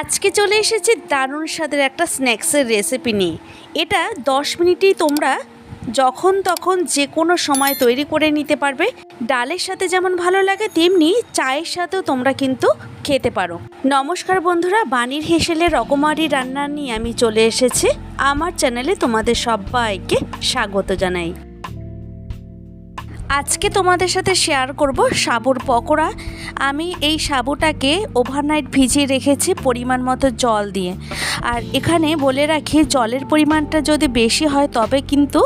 আজকে চলে এসেছি দারুণ স্বাদের একটা স্ন্যাক্সের রেসিপি নিয়ে। এটা দশ মিনিটেই তোমরা যখন তখন যে কোনো সময় তৈরি করে নিতে পারবে। ডালের সাথে যেমন ভালো লাগে, তেমনি চায়ের সাথেও তোমরা কিন্তু খেতে পারো। নমস্কার বন্ধুরা বাণীর হেসেলের রকমারি রান্না নিয়ে আমি চলে এসেছি। আমার চ্যানেলে তোমাদের সবাইকে স্বাগত জানাই। আজকে তোমাদের সাথে শেয়ার করব সাবুর পকোড়া। আমি এই সাবুটাকে ওভারনাইট ভিজিয়ে রেখেছি পরিমাণ মতো জল দিয়ে। আর এখানে বলে রাখি, জলের পরিমাণটা যদি বেশি হয় তবে কিন্তু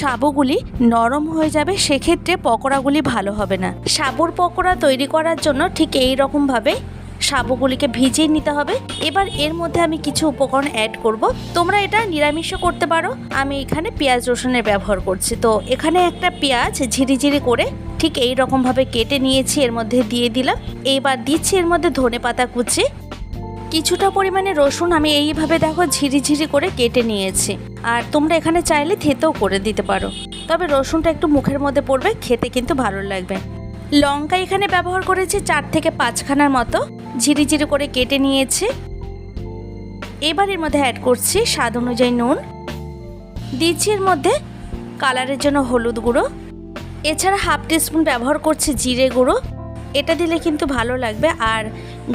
সাবুগুলি নরম হয়ে যাবে, সেক্ষেত্রে পকোড়াগুলি ভালো হবে না। সাবুর পকোড়া তৈরি করার জন্য ঠিক এই রকমভাবে সাবুগুলিকে ভিজিয়ে নিতে হবে। এবার এর মধ্যে আমি কিছু উপকরণ অ্যাড করব। তোমরা এটা নিরামিষও করতে পারো। আমি এখানে পেঁয়াজ রসুনের ব্যবহার করছি। তো এখানে একটা পেঁয়াজ ঝিরিঝিরি করে ঠিক এই রকমভাবে কেটে নিয়েছি, এর মধ্যে দিয়ে দিলাম। এইবার দিচ্ছি এর মধ্যে ধনে পাতা কুচি। কিছুটা পরিমাণে রসুন আমি এইভাবে দেখো ঝিরিঝিরি করে কেটে নিয়েছি। আর তোমরা এখানে চাইলে থেতেও করে দিতে পারো। তবে রসুনটা একটু মুখের মধ্যে পড়বে, খেতে কিন্তু ভালো লাগবে। লঙ্কা এখানে ব্যবহার করেছি চার থেকে পাঁচখানার মতো। ঝিরিঝিরি করে কেটে নিয়েছি। এবার এর মধ্যে অ্যাড করছি স্বাদ অনুযায়ী নুন। দিচ্ছি এর মধ্যে কালারের জন্য হলুদ গুঁড়ো। এছাড়া হাফ টিস্পুন ব্যবহার করছি জিরে গুঁড়ো। এটা দিলে কিন্তু ভালো লাগবে আর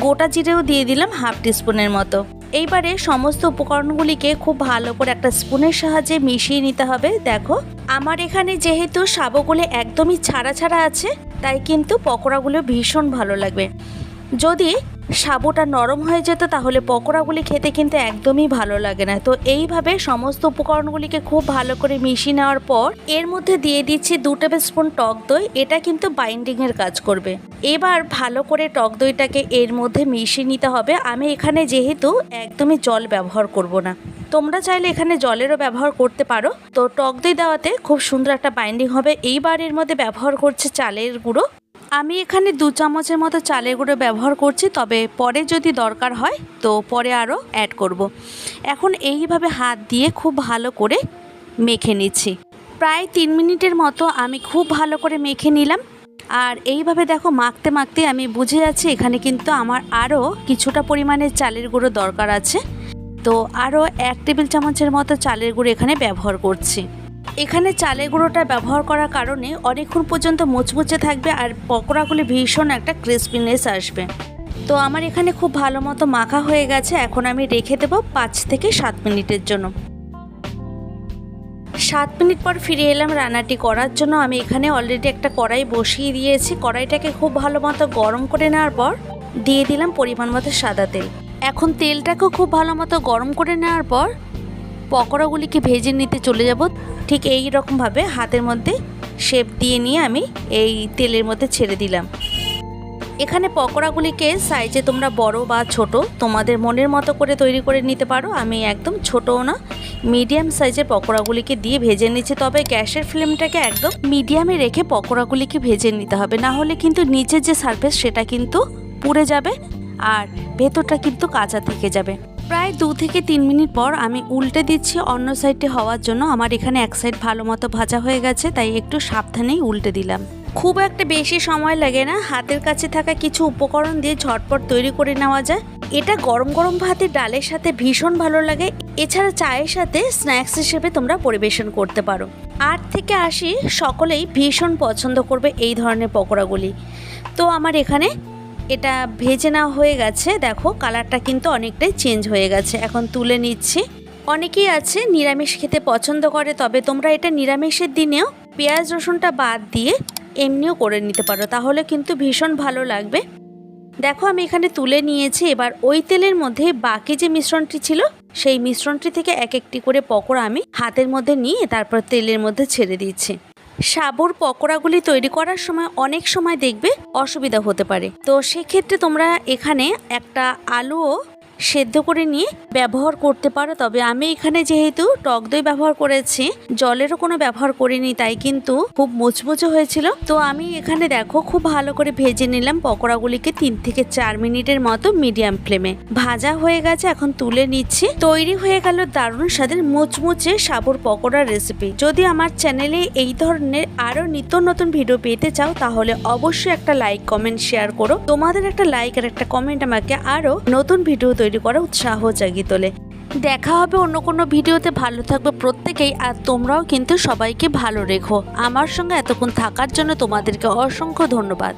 গোটা জিরেও দিয়ে দিলাম হাফ টিস্পুনের মতো। এইবারে সমস্ত উপকরণগুলিকে খুব ভালো করে একটা স্পুনের সাহায্যে মিশিয়ে নিতে হবে। দেখো, আমার এখানে যেহেতু সাবগুলি একদমই ছাড়া ছাড়া আছে, তাই কিন্তু পকোড়াগুলো ভীষণ ভালো লাগবে। যদি সাবুটা নরম হয়ে যেত, তাহলে পকোড়াগুলি খেতে কিন্তু একদমই ভালো লাগে না। তো এইভাবে সমস্ত উপকরণগুলিকে খুব ভালো করে মিশিয়ে নেওয়ার পর, এর মধ্যে দিয়ে দিচ্ছি দু টেবিল স্পুন টক দই। এটা কিন্তু বাইন্ডিংয়ের কাজ করবে। এবার ভালো করে টক দইটাকে এর মধ্যে মিশিয়ে নিতে হবে। আমি এখানে যেহেতু একদমই জল ব্যবহার করব না। তোমরা চাইলে এখানে জলেরও ব্যবহার করতে পারো। তো টক দই দেওয়াতে খুব সুন্দর একটা বাইন্ডিং হবে। এইবার এর মধ্যে ব্যবহার করছে চালের গুঁড়ো। আমি এখানে দু চামচের মতো চালের গুঁড়ো ব্যবহার করছি, তবে পরে যদি দরকার হয়, তো পরে আরও অ্যাড করব। এখন এইভাবে হাত দিয়ে খুব ভালো করে মেখে নিচ্ছি। প্রায় তিন মিনিটের মতো আমি খুব ভালো করে মেখে নিলাম। আর এইভাবে দেখো, মাখতে মাখতে আমি বুঝে যাচ্ছি এখানে কিন্তু আমার আরও কিছুটা পরিমাণে চালের গুঁড়ো দরকার আছে। তো আরও এক টেবিল চামচের মতো চালের গুঁড়ো এখানে ব্যবহার করছি। এখানে চালের গুঁড়োটা ব্যবহার করার কারণে অনেকক্ষণ পর্যন্ত মুচমুচে থাকবে আর পকোড়াগুলি ভীষণ একটা ক্রিসপিনেস আসবে। তো আমার এখানে খুব ভালো মতো মাখা হয়ে গেছে, এখন আমি রেখে দেবো পাঁচ থেকে সাত মিনিটের জন্য। সাত মিনিট পর ফিরে এলাম রান্নাটি করার জন্য। আমি এখানে অলরেডি একটা কড়াই বসিয়ে দিয়েছি। কড়াইটাকে খুব ভালো মতো গরম করে নেওয়ার পর দিয়ে দিলাম পরিমাণ মতো সাদা তেল। এখন তেলটাকেও খুব ভালো মতো গরম করে নেওয়ার পর পকোড়াগুলিকে ভেজে নিতে চলে যাব। ঠিক এই রকমভাবে হাতের মধ্যে শেপ দিয়ে নিয়ে আমি এই তেলের মধ্যে ছেড়ে দিলাম। এখানে পকোড়াগুলিকে সাইজে তোমরা বড় বা ছোট তোমাদের মনের মতো করে তৈরি করে নিতে পারো। আমি একদম ছোটও না মিডিয়াম সাইজের পকোড়াগুলিকে দিয়ে ভেজে নিচ্ছি। তবে গ্যাসের ফ্লেমটাকে একদম মিডিয়ামে রেখে পকোড়াগুলিকে ভেজে নিতে হবে। না হলে কিন্তু নিচের যে সারফেস সেটা কিন্তু পুড়ে যাবে আর ভেতরটা কিন্তু কাঁচা থেকে যাবে। প্রায় দু থেকে তিন মিনিট পর আমি উল্টে দিচ্ছি অন্য সাইডে হওয়ার জন্য। আমার এখানে এক সাইড ভালো মতো ভাজা হয়ে গেছে, তাই একটু সাবধানেই উল্টে দিলাম। খুব একটা বেশি সময় লাগে না, হাতের কাছে থাকা কিছু উপকরণ দিয়ে ঝটপট তৈরি করে নেওয়া যায়। এটা গরম গরম ভাতের ডালের সাথে ভীষণ ভালো লাগে। এছাড়া চায়ের সাথে স্ন্যাক্স হিসেবে তোমরা পরিবেশন করতে পারো। আট থেকে আশি সকলেই ভীষণ পছন্দ করবে এই ধরনের পকোড়াগুলি। তো আমার এখানে এটা ভেজে নেওয়া হয়ে গেছে। দেখো, কালারটা কিন্তু অনেকটাই চেঞ্জ হয়ে গেছে। এখন তুলে নিচ্ছি। অনেকেই আছে নিরামিষ খেতে পছন্দ করে, তবে তোমরা এটা নিরামিষের দিনেও পেঁয়াজ, রসুনটা বাদ দিয়ে এমনিও করে নিতে পারো। তাহলে কিন্তু ভীষণ ভালো লাগবে। দেখো, আমি এখানে তুলে নিয়েছি। এবার ওই তেলের মধ্যে বাকি যে মিশ্রণটি ছিল, সেই মিশ্রণটি থেকে এক একটি করে পকোড়া আমি হাতের মধ্যে নিয়ে তারপর তেলের মধ্যে ছেড়ে দিচ্ছি। সাবুর পকোড়াগুলি তৈরি করার সময় অনেক সময় দেখবে অসুবিধা হতে পারে। তো সেক্ষেত্রে তোমরা এখানে একটা আলুও সেদ্ধ করে নিয়ে ব্যবহার করতে পারো। তবে আমি এখানে যেহেতু টক দই ব্যবহার করেছি, জলেরও কোনো ব্যবহার করিনি, তাই কিন্তু খুব মুচমুচে হয়েছিল। তো আমি এখানে দেখো, খুব ভালো করে ভেজে নিলাম পকোড়াগুলিকে তিন থেকে চার মিনিটের মতো মিডিয়াম ফ্লেমে। ভাজা হয়ে গেছে, এখন তুলে নিচ্ছি। তৈরি হয়ে গেল দারুণ স্বাদের মুচমুচে সাবুর পকোড়ার রেসিপি যদি আমার চ্যানেলে এই ধরনের আরও নিত্য নতুন ভিডিও পেতে চাও, তাহলে অবশ্যই একটা লাইক কমেন্ট শেয়ার করো। তোমাদের একটা লাইক আর একটা কমেন্ট আমাকে আরও নতুন ভিডিও তৈরি তৈরি করার উৎসাহ জাগিয়ে তোলে। দেখা হবে অন্য কোনো ভিডিওতে। ভালো থাকবে প্রত্যেকেই আর তোমরাও কিন্তু সবাইকে ভালো রেখো। আমার সঙ্গে এতক্ষণ থাকার জন্য তোমাদেরকে অসংখ্য ধন্যবাদ।